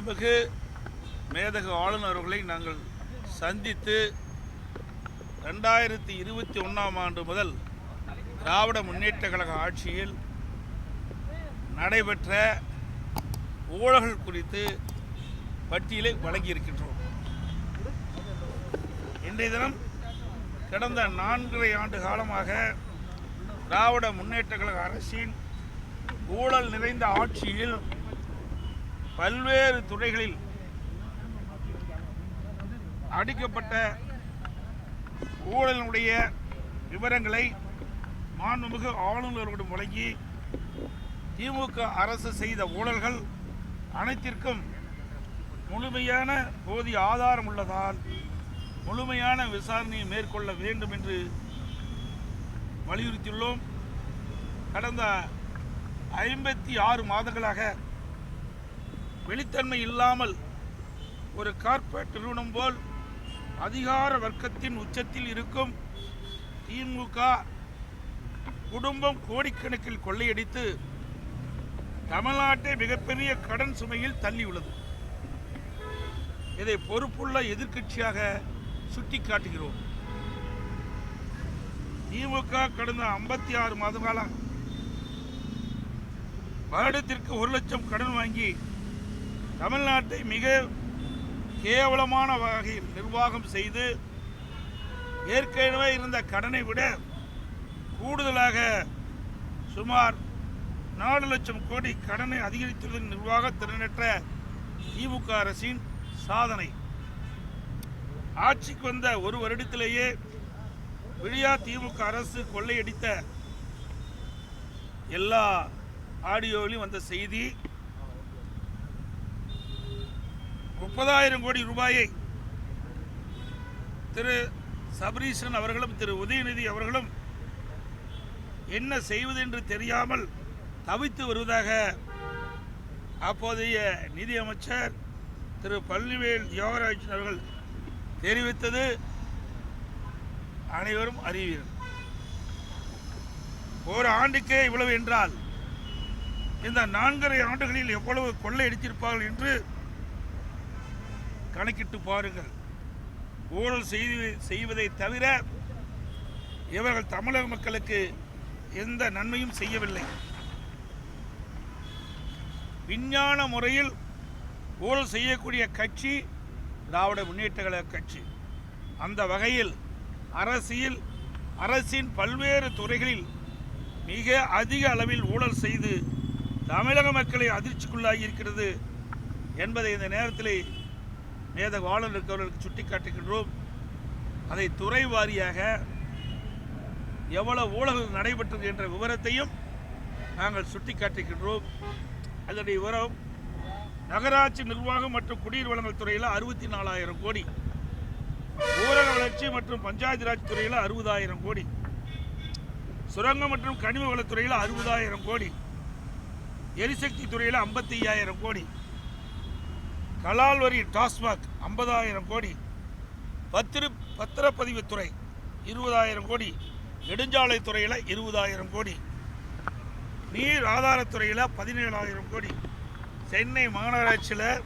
மாண்புமிகு மேதகு ஆளுநர் அவர்களை நாங்கள் சந்தித்து ரெண்டாயிரத்தி இருபத்தி ஒன்றாம் ஆண்டு முதல் திராவிட முன்னேற்ற கழக ஆட்சியில் நடைபெற்ற ஊழல்கள் குறித்து பட்டியலை வழங்கியிருக்கின்றோம். இன்றைய தினம் கடந்த நான்கரை ஆண்டு காலமாக திராவிட முன்னேற்ற கழக அரசின் ஊழல் நிறைந்த ஆட்சியில் பல்வேறு துறைகளில் அடிக்கப்பட்ட ஊழலினுடைய விவரங்களை மாண்புமிகு ஆளுநர்களிடம் வழங்கி திமுக அரசு செய்த ஊழல்கள் அனைத்திற்கும் முழுமையான போதிய ஆதாரம் உள்ளதால் முழுமையான விசாரணையை மேற்கொள்ள வேண்டும் என்று வலியுறுத்தியுள்ளோம். கடந்த ஐம்பத்தி ஆறு மாதங்களாக வெளித்தன்மை இல்லாமல் ஒரு கார்ப்பரேட் நிறுவனம் போல் அதிகார வர்க்கத்தின் உச்சத்தில் இருக்கும் திமுக குடும்பம் கோடிக்கணக்கில் கொள்ளையடித்து தமிழ்நாட்டை மிகப்பெரிய கடன் சுமையில் தள்ளியுள்ளது. இதை பொறுப்புள்ள எதிர்க்கட்சியாக சுட்டிக்காட்டுகிறோம். திமுக கடந்த ஐம்பத்தி ஆறு மாத காலம் வருடத்திற்கு ஒரு லட்சம் கடன் வாங்கி தமிழ்நாட்டை மிக கேவலமான வகையில் நிர்வாகம் செய்து ஏற்கனவே இருந்த கடனை விட கூடுதலாக சுமார் நாலு லட்சம் கோடி கடனை அதிகரித்துள்ள நிர்வாக திறனற்ற திமுக அரசின் சாதனை. ஆட்சிக்கு வந்த ஒரு வருடத்திலேயே விழியா திமுக அரசு கொள்ளையடித்த எல்லா ஆடியோவிலும் வந்த செய்தி. முப்பதாயிரம் கோடி ரூபாயை திரு சபரீசன் அவர்களும் திரு உதயநிதி அவர்களும் என்ன செய்வது என்று தெரியாமல் தவித்து வருவதாக அப்போதைய நிதியமைச்சர் திரு பள்ளிவேல் யோகராஜன் அவர்கள் தெரிவித்தது. அனைவரும் அறிவீர்கள். ஒரு ஆண்டுக்கே இவ்வளவு என்றால் இந்த நான்கரை ஆண்டுகளில் எவ்வளவு கொள்ளையடித்திருப்பார்கள் என்று கணக்கிட்டு பாருங்கள். ஊழல் செய்து செய்வதை தவிர இவர்கள் தமிழக மக்களுக்கு எந்த நன்மையும் செய்யவில்லை. விஞ்ஞான முறையில் ஊழல் செய்யக்கூடிய கட்சி திராவிட முன்னேற்ற கழக கட்சி. அந்த வகையில் அரசியல் அரசின் பல்வேறு துறைகளில் மிக அதிக அளவில் ஊழல் செய்து தமிழக மக்களை அதிர்ச்சிக்குள்ளாகி இருக்கிறது என்பதை இந்த நேரத்தில் மேத வாழல் இருக்கவர்களுக்கு சுட்டி காட்டுகின்றோம். அதை துறை வாரியாக எவ்வளவு ஊழல்கள் நடைபெற்றது என்ற விவரத்தையும் நாங்கள் சுட்டி காட்டுகின்றோம். அதனுடைய விவரம் நகராட்சி நிர்வாகம் மற்றும் குடிநீர் வழங்கல் துறையில் அறுபத்தி நாலாயிரம் கோடி. ஊரக வளர்ச்சி மற்றும் பஞ்சாயத்து ராஜ் துறையில் அறுபதாயிரம் கோடி. சுரங்கம் மற்றும் கனிம வளத்துறையில் அறுபதாயிரம் கோடி. எரிசக்தி துறையில் ஐம்பத்தி ஐயாயிரம் கோடி. கலால் வரி டாஸ்மாக் ஐம்பதாயிரம் கோடி. பத்திர பத்திரப்பதிவுத்துறை இருபதாயிரம் கோடி. நெடுஞ்சாலைத்துறையில் இருபதாயிரம் கோடி. நீர் ஆதாரத்துறையில் பதினேழாயிரம் கோடி. சென்னை மாநகராட்சியில்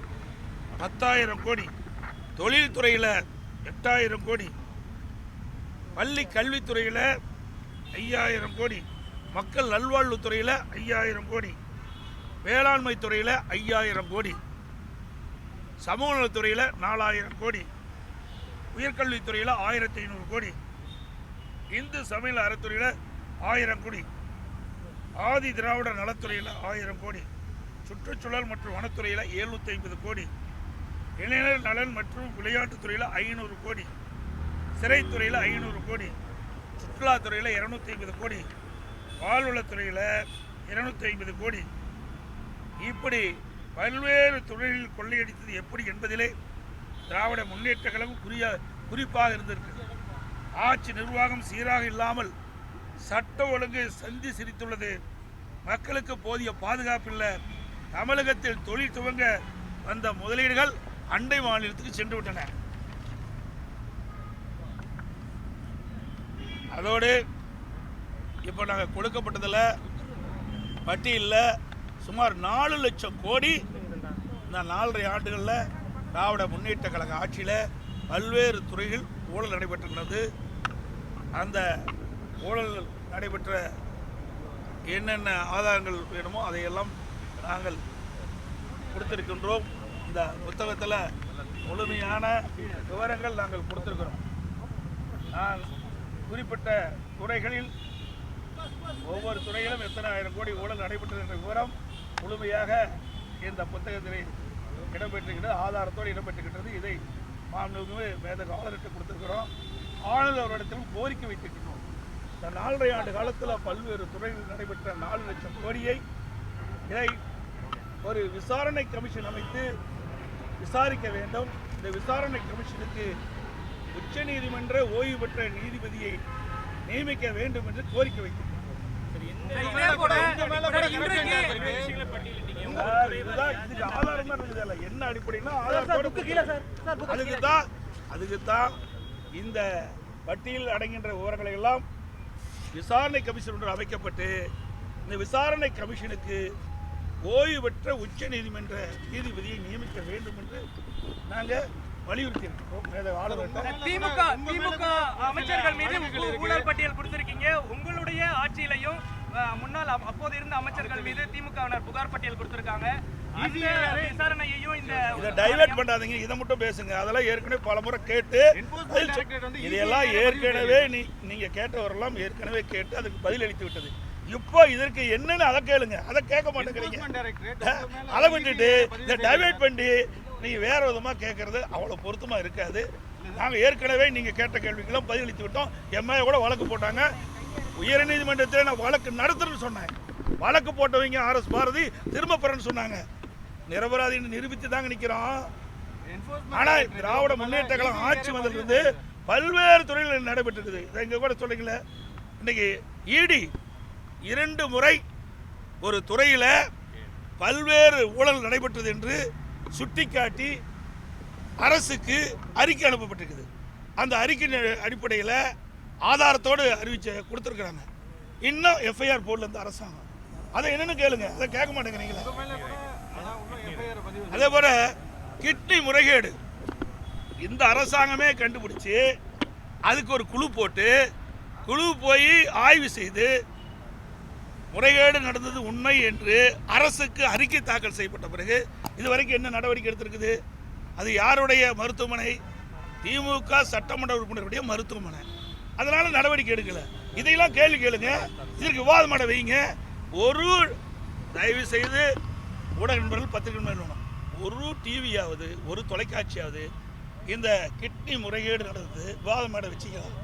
பத்தாயிரம் கோடி. தொழில்துறையில் எட்டாயிரம் கோடி. பள்ளி கல்வித்துறையில் ஐயாயிரம் கோடி. மக்கள் நல்வாழ்வுத்துறையில் ஐயாயிரம் கோடி. வேளாண்மை துறையில் ஐயாயிரம் கோடி. சமூக நலத்துறையில் நாலாயிரம் கோடி. உயர்கல்வித்துறையில் ஆயிரத்தி ஐநூறு கோடி. இந்து சமையல் அறத்துறையில் ஆயிரம் கோடி. ஆதி திராவிட நலத்துறையில் ஆயிரம் கோடி. சுற்றுச்சூழல் மற்றும் வனத்துறையில் எழுநூற்றி ஐம்பது கோடி. இளைஞர் நலன் மற்றும் விளையாட்டுத்துறையில் ஐநூறு கோடி. சிறைத்துறையில் ஐநூறு கோடி. சுற்றுலாத்துறையில் இரநூத்தி ஐம்பது கோடி. பால்வளத்துறையில் இரநூத்தி ஐம்பது கோடி. இப்படி பல்வேறு தொழிலில் கொள்ளையடித்தது எப்படி என்பதிலே திராவிட முன்னேற்ற கழகம் குறிய குறிப்பாக இருந்திருக்கு. ஆட்சி நிர்வாகம் சீராக இல்லாமல் சட்ட ஒழுங்கு சந்தி சிரித்துள்ளது. மக்களுக்கு போதிய பாதுகாப்பு இல்லை. தமிழகத்தில் தொழில் துவங்க வந்த முதலீடுகள் அண்டை மாநிலத்துக்கு சென்று விட்டன. அதோடு இப்போ நாங்கள் கொடுக்கப்பட்டதில் பட்டியலில் சுமார் நாலு லட்சம் கோடி இந்த நாலரை ஆண்டுகளில் திராவிட முன்னேற்ற கழக ஆட்சியில் பல்வேறு துறைகள் ஊழல் நடைபெற்றுள்ளது அந்த ஊழல் நடைபெற்ற என்னென்ன ஆதாரங்கள் வேணுமோ அதையெல்லாம் நாங்கள் கொடுத்திருக்கின்றோம். இந்த புத்தகத்தில் முழுமையான விவரங்கள் நாங்கள் கொடுத்திருக்கிறோம். நான் குறிப்பிட்ட துறைகளில் ஒவ்வொரு துறையிலும் எத்தனை ஆயிரம் கோடி ஊழல் நடைபெற்றது என்ற விவரம் முழுமையாக இந்த புத்தகத்திலே இடம்பெற்றிருக்கிறது ஆதாரத்தோடு இடம்பெற்றிருக்கிறது இதை மாண்புமிகு வேத ஆளுநருக்கு கொடுத்துருக்கிறோம். ஆளுநர் அவரிடத்திலும் கோரிக்கை வைத்திருக்கிறோம் இந்த நாலரை ஆண்டு காலத்தில் பல்வேறு துறைகளில் நடைபெற்ற நாலு லட்சம் கோடியை இதை ஒரு விசாரணை கமிஷன் அமைத்து விசாரிக்க வேண்டும். இந்த விசாரணை கமிஷனுக்கு உச்சநீதிமன்ற ஓய்வு பெற்ற நீதிபதியை நியமிக்க வேண்டும் என்று கோரிக்கை வைத்திருக்கிறோம். என்ன அடிப்படைன்னா ஆதாரத்தோட அதுக்கு தான் அதுக்கு தான் இந்த பட்டியல் அடங்கின்ற விவரங்களை எல்லாம் விசாரணை கமிஷன் ஒன்று அமைக்கப்பட்டு இந்த விசாரணை கமிஷனுக்கு ஓய்வு பெற்ற உச்ச நீதிமன்ற நீதிபதியை நியமிக்க வேண்டும் என்று நாங்கள் வலியுறுத்தி திமுக திமுக அமைச்சர்கள் மீது ஊழல் பட்டியல் கொடுத்திருக்கீங்க. உங்களுடைய ஆட்சியிலையும் முன்னாள் அப்- அப்போது இருந்த அமைச்சர்கள் மீது திமுகவினர் புகார் பட்டியல் கொடுத்திருக்காங்க. விசாரணையையும் இந்த டைவர்ட் பண்ணாதீங்க இதை மட்டும் பேசுங்க. அதெல்லாம் ஏற்கனவே பல முறை கேட்டு இதையெல்லாம் ஏற்கனவே நீ நீங்க கேட்டவரெல்லாம் ஏற்கனவே கேட்டு அதுக்கு பதில் அளித்து விட்டது. இப்போ இதற்கு என்னன்னு அதை கேளுங்க. அதை கேட்க மாட்டேங்கிறீங்க. அதை விட்டுட்டு இதை டைவர்ட் பண்ணி நீங்க வேற விதமா கேட்கறது அவ்வளவு பொருத்தமா இருக்காது. நாங்க ஏற்கனவே நீங்க கேட்ட கேள்விக்கெல்லாம் பதில் அளித்து விட்டோம் எம்ஏ கூட வழக்கு போட்டாங்க. உயர்நீதிமன்றத்தில் நான் வழக்கு நடத்துறேன்னு சொன்னேன். வழக்கு போட்டவங்க ஆர்எஸ் பாரதி திரும்ப பெறன்னு சொன்னாங்க. நிரபராதின்னு நிரூபித்து தாங்க நிக்கிறோம். ஆனா திராவிட முன்னேற்ற கழகம் ஆட்சி வந்ததிலிருந்து பல்வேறு துறைகளில் நடைபெற்றிருக்குது. இதை இங்க கூட சொல்றீங்களே இன்னைக்கு இடி இரண்டு முறை ஒரு துறையில பல்வேறு ஊழல் நடைபெற்றது என்று சுட்டிக்காட்டி அரசுக்கு அறிக்கை அனுப்பப்பட்டிருக்குது. அந்த அறிக்கையின் அடிப்படையில் ஆதாரத்தோடு அறிவிச்ச கொடுத்துருக்குறாங்க. இன்னும் எஃப்ஐஆர் போர்டில் இந்த அரசாங்கம். அதை என்னென்னு கேளுங்க. அதை கேட்க மாட்டேங்கிறீங்களா அதே போல் கிட்னி முறைகேடு. இந்த அரசாங்கமே கண்டுபிடிச்சி அதுக்கு ஒரு குழு போட்டு குழு போய் ஆய்வு செய்து முறைகேடு நடந்தது உண்மை என்று அரசுக்கு அறிக்கை தாக்கல் செய்யப்பட்ட பிறகு இதுவரைக்கும் என்ன நடவடிக்கை எடுத்திருக்குது? அது யாருடைய மருத்துவமனை? திமுக சட்டமன்ற உறுப்பினருடைய மருத்துவமனை. அதனால நடவடிக்கை எடுக்கல. இதையெல்லாம் கேள்வி கேளுங்க. இதற்கு விவாதம் பண்ண வைங்க. ஒரு தயவு செய்து ஊடக நண்பர்கள் பத்திரிகை நண்பர்கள் ஒரு டிவியாவது ஒரு தொலைக்காட்சியாவது இந்த கிட்னி முறைகேடு நடந்தது விவாதம் மேட வச்சுக்கலாம்